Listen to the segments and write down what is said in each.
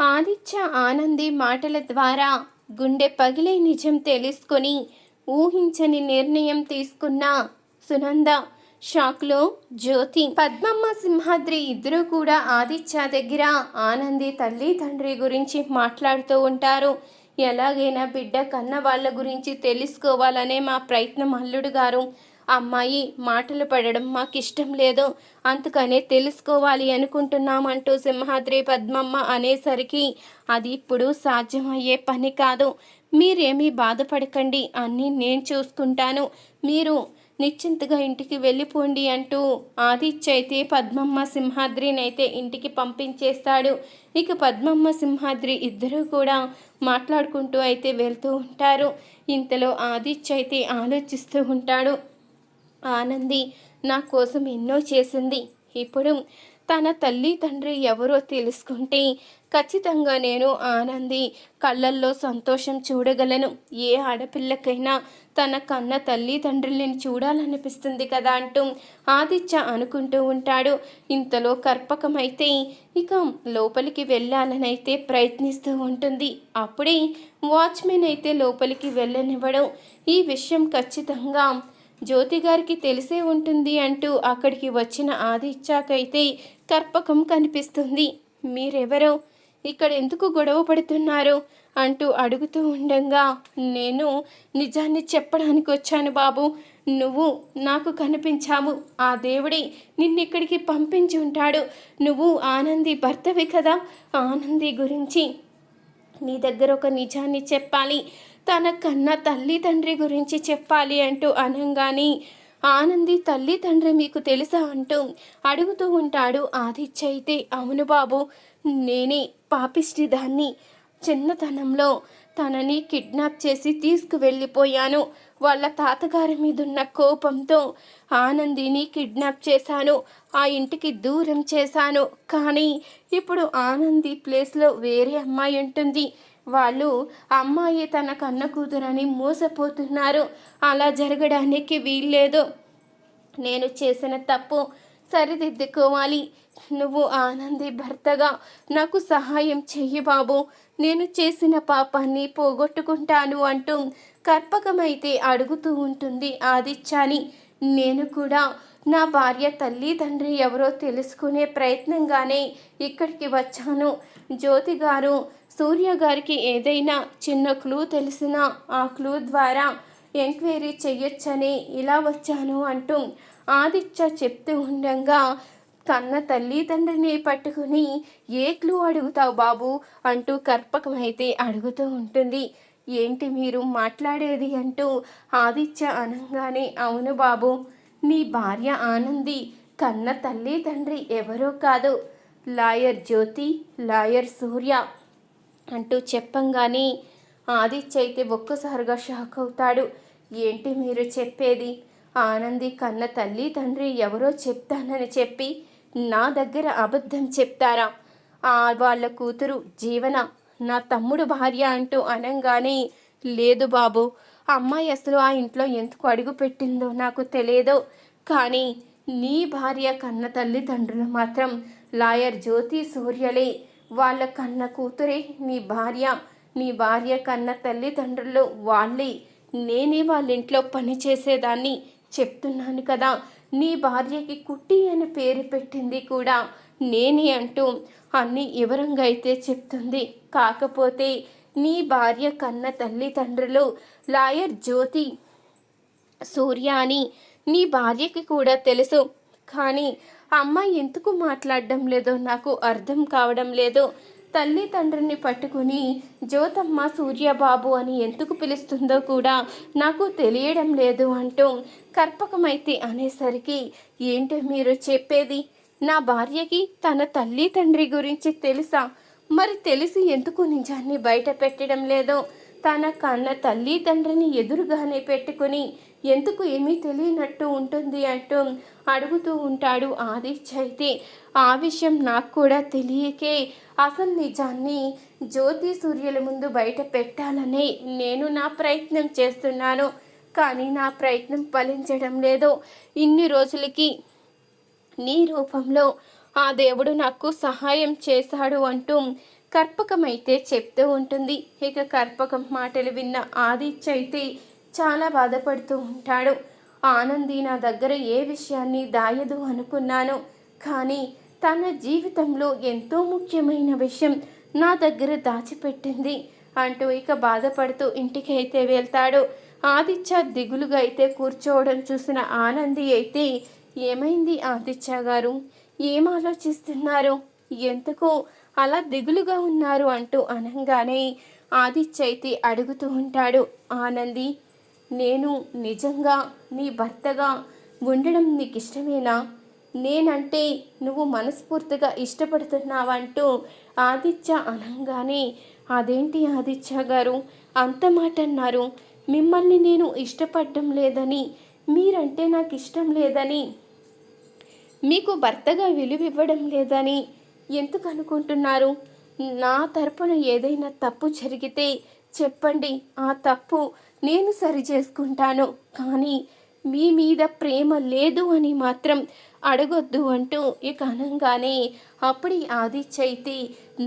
ఆదిత్య ఆనంది మాటల ద్వారా గుండె పగిలే నిజం తెలుసుకొని ఊహించని నిర్ణయం తీసుకున్న సునంద. షాక్లో జ్యోతి. పద్మమ్మ సింహాద్రి ఇద్దరూ కూడా ఆదిత్య దగ్గర ఆనంది తల్లి తండ్రి గురించి మాట్లాడుతూ ఉంటారు. ఎలాగైనా బిడ్డ కన్న వాళ్ళ గురించి తెలుసుకోవాలనే మా ప్రయత్నం అల్లుడు గారు. అమ్మాయి మాటలు పడడం మాకు ఇష్టం లేదు. అందుకనే తెలుసుకోవాలి అనుకుంటున్నామంటూ సింహాద్రి పద్మమ్మ అనేసరికి అది ఇప్పుడు సాధ్యమయ్యే పని కాదు. మీరేమీ బాధపడకండి అన్నీ నేను చూసుకుంటాను. మీరు నిశ్చింతగా ఇంటికి వెళ్ళిపోండి అంటూ ఆదిత్య అయితే పద్మమ్మ సింహాద్రిని అయితే ఇంటికి పంపించేస్తాడు. ఇక పద్మమ్మ సింహాద్రి ఇద్దరూ కూడా మాట్లాడుకుంటూ అయితే వెళ్తూ ఉంటారు. ఇంతలో ఆదిత్య అయితే ఆలోచిస్తూ ఉంటాడు. ఆనంది నా కోసం ఎన్నో చేసింది. ఇప్పుడు తన తల్లి తండ్రి ఎవరో తెలుసుకుంటే ఖచ్చితంగా నేను ఆనంది కళ్ళల్లో సంతోషం చూడగలను. ఏ ఆడపిల్లకైనా తన కన్న తల్లి తండ్రులని చూడాలనిపిస్తుంది కదా అంటూ ఆదిత్య అనుకుంటూ ఉంటాడు. ఇంతలో కర్పకమైతే ఇక లోపలికి వెళ్ళాలనైతే ప్రయత్నిస్తూ ఉంటుంది. అప్పుడే వాచ్మెన్ అయితే లోపలికి వెళ్ళనివ్వడం. ఈ విషయం ఖచ్చితంగా జ్యోతి గారికి తెలిసే ఉంటుంది అంటూ అక్కడికి వచ్చిన ఆదిత్యాకైతే కర్పకం కనిపిస్తుంది. మీరెవరో? ఇక్కడ ఎందుకు గొడవ పడుతున్నారు? అంటూ అడుగుతూ ఉండగా నేను నిజాన్ని చెప్పడానికి వచ్చాను బాబు. నువ్వు నాకు కనిపించావు. ఆ దేవుడి నిన్నిక్కడికి పంపించి ఉంటాడు. నువ్వు ఆనంది భర్తవి కదా. ఆనంది గురించి నీ దగ్గర ఒక నిజాన్ని చెప్పాలి. తన కన్న తల్లి తండ్రి గురించి చెప్పాలి అంటూ అనంగాని ఆనంది తల్లి తండ్రి మీకు తెలుసా? అంటూ అడుగుతూ ఉంటాడు ఆదిత్య అయితే. అవును బాబు నేనే పాపిష్టి దాన్ని చిన్నతనంలో తనని కిడ్నాప్ చేసి తీసుకువెళ్ళిపోయాను. వాళ్ళ తాతగారి మీదున్న కోపంతో ఆనందిని కిడ్నాప్ చేశాను. ఆ ఇంటికి దూరం చేశాను. కానీ ఇప్పుడు ఆనంది ప్లేస్లో వేరే అమ్మాయి ఉంటుంది. వాళ్ళు అమ్మాయి తన కన్న కూతురని మోసపోతున్నారు. అలా జరగడానికి వీల్లేదు. నేను చేసిన తప్పు సరిదిద్దుకోవాలి. నువ్వు ఆనంది భర్తగా. నాకు సహాయం చెయ్యి బాబు. నేను చేసిన పాపాన్ని పోగొట్టుకుంటాను అంటూ కర్పకమైతే అడుగుతూ ఉంటుంది ఆదిత్యాని. నేను కూడా నా భార్య తల్లి తండ్రి ఎవరో తెలుసుకునే ప్రయత్నంగానే ఇక్కడికి వచ్చాను. జ్యోతి గారు సూర్య గారికి ఏదైనా చిన్న క్లూ తెలిసినా ఆ క్లూ ద్వారా ఎంక్వైరీ చెయ్యొచ్చని ఇలా వచ్చాను అంటూ ఆదిత్య చెప్తూ ఉండగా కన్న తల్లిదండ్రిని పట్టుకుని ఏ క్లూ అడుగుతావు బాబు? అంటూ కర్పకమైతే అడుగుతూ ఉంటుంది. ఏంటి మీరు మాట్లాడేది? అంటూ ఆదిత్య అనగానే అవును బాబు నీ భార్య ఆనంది కన్న తల్లి తండ్రి ఎవరో కాదు. లాయర్ జ్యోతి లాయర్ సూర్య అంటూ చెప్పంగానే ఆదిత్య అయితే ఒక్కసారిగా షాక్ అవుతాడు. ఏంటి మీరు చెప్పేది? ఆనంది కన్న తల్లి తండ్రి ఎవరో చెప్తానని చెప్పి నా దగ్గర అబద్ధం చెప్తారా? ఆ వాళ్ళ కూతురు జీవన నా తమ్ముడు భార్య అంటూ అనంగానే లేదు బాబు అమ్మాయి అసలు ఆ ఇంట్లో ఎందుకు అడుగు పెట్టిందో నాకు తెలియదు. కానీ నీ భార్య కన్న తల్లిదండ్రులు మాత్రం లాయర్ జ్యోతి సూర్యలే. వాళ్ళ కన్న కూతురే నీ భార్య. నీ భార్య కన్న తల్లిదండ్రులు వాళ్ళే. నేనే వాళ్ళ ఇంట్లో పని చేసేదాన్ని చెప్తున్నాను కదా. నీ భార్యకి కుట్టి అని పేరు పెట్టింది కూడా నేనే అంటూ అన్ని వివరంగా అయితే చెప్తుంది. కాకపోతే నీ భార్య కన్న తల్లిదండ్రులు లాయర్ జ్యోతి సూర్య అని నీ భార్యకి కూడా తెలుసు. కానీ అమ్మ ఎందుకు మాట్లాడడం లేదో నాకు అర్థం కావడం లేదు. తల్లి తండ్రిని పట్టుకుని జ్యోతమ్మ సూర్యబాబు అని ఎందుకు పిలుస్తుందో కూడా నాకు తెలియడం లేదు అంటూ కర్పకమైతే అనేసరికి ఏంటో మీరు చెప్పేది? నా భార్యకి తన తల్లి తండ్రి గురించి తెలుసా? మరి తెలిసి ఎందుకు నిజాన్ని బయట పెట్టడం లేదో? తన కన్న తల్లి తండ్రిని ఎదురుగానే పెట్టుకుని ఎందుకు ఏమీ తెలియనట్టు ఉంటుంది అంటూ అడుగుతూ ఉంటాడు ఆదిత్యైతే. ఆ విషయం నాకు కూడా తెలియకే అసలు నిజాన్ని జ్యోతి సూర్యుల ముందు బయట పెట్టాలని నేను నా ప్రయత్నం చేస్తున్నాను. కానీ నా ప్రయత్నం ఫలించడం లేదు. ఇన్ని రోజులకి నీ రూపంలో ఆ దేవుడు నాకు సహాయం చేశాడు అంటూ కర్పకం అయితే చెప్తూ ఉంటుంది. ఇక కర్పకం మాటలు విన్న ఆదిత్య అయితే చాలా బాధపడుతూ ఉంటాడు. ఆనంది నా దగ్గర ఏ విషయాన్ని దాయదు అనుకున్నాను కానీ తన జీవితంలో ఎంతో ముఖ్యమైన విషయం నా దగ్గర దాచిపెట్టింది అంటూ ఇక బాధపడుతూ ఇంటికి అయితే వెళ్తాడు. ఆదిత్య దిగులుగా అయితే కూర్చోవడం చూసిన ఆనంది అయితే ఏమైంది ఆదిత్య గారు? ఏం ఆలోచిస్తున్నారు? ఎందుకు అలా దిగులుగా ఉన్నారు? అంటూ అనగానే ఆదిత్య అయితే అడుగుతూ ఉంటాడు. ఆనంది నేను నిజంగా నీ భర్తగా ఉండడం నీకు ఇష్టమేనా నేనంటే నువ్వు మనస్ఫూర్తిగా ఇష్టపడుతున్నావంటూ ఆదిత్య అనగానే అదేంటి ఆదిత్య గారు? అంత మాట అన్నారు మిమ్మల్ని నేను ఇష్టపడడం లేదని మీరంటే నాకు ఇష్టం లేదని మీకు భర్తగా విలువ ఇవ్వడం లేదని ఎందుకు అనుకుంటున్నారు నా తరపున ఏదైనా తప్పు జరిగితే చెప్పండి. ఆ తప్పు నేను సరి చేసుకుంటాను కానీ మీ మీద ప్రేమ లేదు అని మాత్రం అడగొద్దు అంటూ ఇక అనగానే అప్పుడే ఆదిత్య అయితే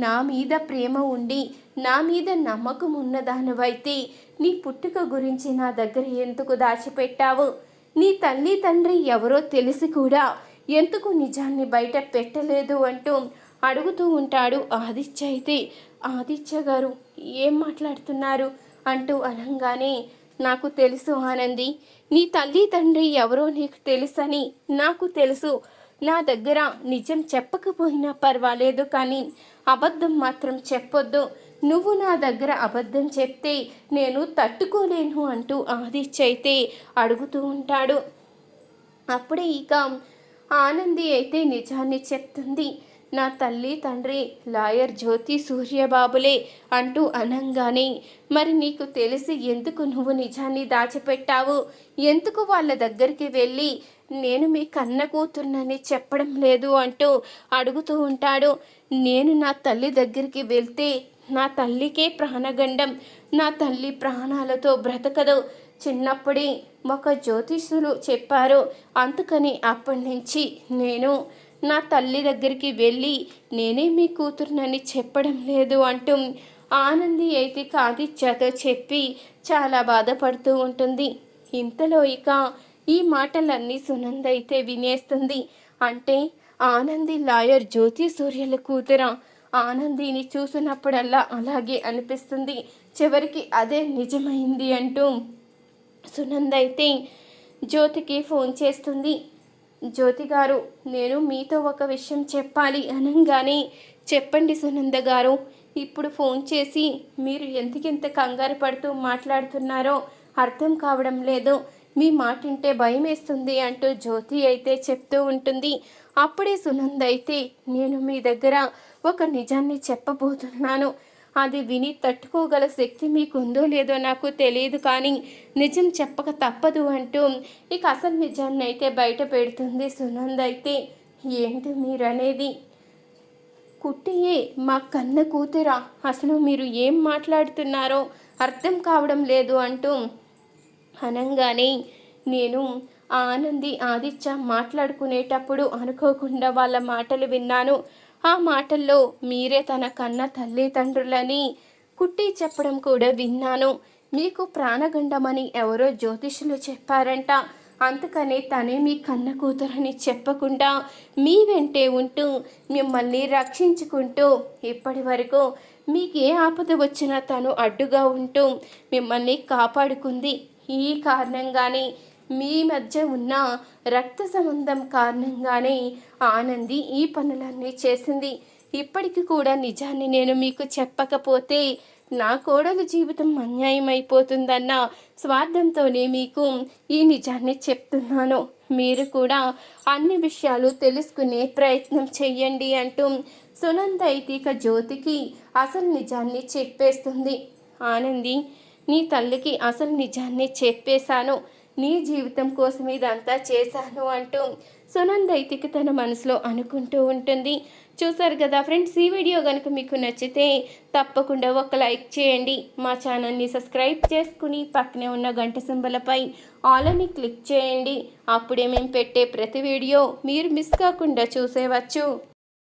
నా మీద ప్రేమ ఉండి నా మీద నమ్మకం ఉన్నదానివైతే నీ పుట్టుక గురించి నా దగ్గర ఎందుకు దాచిపెట్టావు? నీ తల్లి తండ్రి ఎవరో తెలిసి కూడా ఎందుకు నిజాన్ని బయట పెట్టలేదు? అంటూ అడుగుతూ ఉంటాడు ఆదిత్య అయితే ఆదిత్య గారు ఏం మాట్లాడుతున్నారు? అంటూ అనగానే నాకు తెలుసు ఆనంది నీ తల్లి తండ్రి ఎవరో నీకు తెలుసని నాకు తెలుసు. నా దగ్గర నిజం చెప్పకపోయినా పర్వాలేదు కానీ అబద్ధం మాత్రం చెప్పొద్దు. నువ్వు నా దగ్గర అబద్ధం చెప్తే నేను తట్టుకోలేను అంటూ ఆదిత్య అయితే అడుగుతూ ఉంటాడు. అప్పుడే ఇక ఆనంది అయితే నిజాన్ని చెప్తుంది. నా తల్లి తండ్రి లాయర్ జ్యోతి సూర్యబాబులే అంటూ అనంగానే మరి నీకు తెలిసి ఎందుకు నువ్వు నిజాన్ని దాచిపెట్టావు? ఎందుకు వాళ్ళ దగ్గరికి వెళ్ళి నేను మీ కన్న కూతుర్నని చెప్పడం లేదు అంటూ అడుగుతూ ఉంటాడు. నేను నా తల్లి దగ్గరికి వెళ్తే నా తల్లికే ప్రాణగండం నా తల్లి ప్రాణాలతో బ్రతకదు. చిన్నప్పుడే ఒక జ్యోతిషులు చెప్పారు అందుకని అప్పటి నుంచి నేను నా తల్లి దగ్గరికి వెళ్ళి నేనే మీ కూతురునని చెప్పడం లేదు అంటూ ఆనంది అయితే కాదిత్యతో చెప్పి చాలా బాధపడుతూ ఉంటుంది. ఇంతలో ఇక ఈ మాటలన్నీ సునంద అయితే వినేస్తుంది. అంటే ఆనంది లాయర్ జ్యోతి సూర్యుల కూతుర? ఆనందిని చూసినప్పుడల్లా అలాగే అనిపిస్తుంది. చివరికి అదే నిజమైంది అంటూ సునంద అయితే జ్యోతికి ఫోన్ చేస్తుంది. జ్యోతి గారు నేను మీతో ఒక విషయం చెప్పాలి అనగానే చెప్పండి సునంద గారు. ఇప్పుడు ఫోన్ చేసి మీరు ఎంతకింత కంగారు పడుతూ మాట్లాడుతున్నారో అర్థం కావడం లేదు. మీ మాటింటే భయం వేస్తుంది అంటూ జ్యోతి అయితే చెప్తూ ఉంటుంది. అప్పుడే సునంద అయితే నేను మీ దగ్గర ఒక నిజాన్ని చెప్పబోతున్నాను. అది విని తట్టుకోగల శక్తి మీకుందో లేదో నాకు తెలియదు కానీ నిజం చెప్పక తప్పదు అంటూ ఇక అసలు నిజాన్ని అయితే బయట పెడుతుంది సునంద అయితే. ఏంటి మీరనేది? కుట్టియే మా కన్న కూతురా అసలు మీరు ఏం మాట్లాడుతున్నారో అర్థం కావడం లేదు అంటూ అనంగానే నేను ఆనంది ఆదిత్య మాట్లాడుకునేటప్పుడు అనుకోకుండా వాళ్ళ మాటలు విన్నాను. ఆ మాటల్లో మీరే తన కన్న తల్లిదండ్రులని కుట్టి చెప్పడం కూడా విన్నాను. మీకు ప్రాణగండమని ఎవరో జ్యోతిషులు చెప్పారంట. అందుకనే తనే మీ కన్న కూతురని చెప్పకుండా మీ వెంటే ఉంటూ మిమ్మల్ని రక్షించుకుంటూ ఇప్పటి వరకు మీకు ఏ ఆపద వచ్చినా తను అడ్డుగా ఉంటూ మిమ్మల్ని కాపాడుకుంది. ఈ కారణంగానే మీ మధ్య ఉన్న రక్త సంబంధం కారణంగానే ఆనంది ఈ పనులన్నీ చేసింది. ఇప్పటికి కూడా నిజాన్ని నేను మీకు చెప్పకపోతే నా కోడలు జీవితం అన్యాయం అయిపోతుందన్న స్వార్థంతోనే మీకు ఈ నిజాన్ని చెప్తున్నాను. మీరు కూడా అన్ని విషయాలు తెలుసుకునే ప్రయత్నం చెయ్యండి అంటూ సునంద ఐతిక జ్యోతికి అసలు నిజాన్ని చెప్పేస్తుంది. ఆనంది నీ తల్లికి అసలు నిజాన్ని చెప్పేశాను. నీ జీవితం కోసం ఇదంతా చేశాను అంటూ సునంద అయితే తన మనసులో అనుకుంటూ ఉంటుంది. చూసారు కదా ఫ్రెండ్స్ ఈ వీడియో కనుక మీకు నచ్చితే తప్పకుండా ఒక లైక్ చేయండి. మా ఛానల్ని సబ్స్క్రైబ్ చేసుకుని పక్కనే ఉన్న గంట సింబలపై ఆల్ అని క్లిక్ చేయండి. అప్పుడే మేము పెట్టే ప్రతి వీడియో మీరు మిస్ కాకుండా చూసేవచ్చు.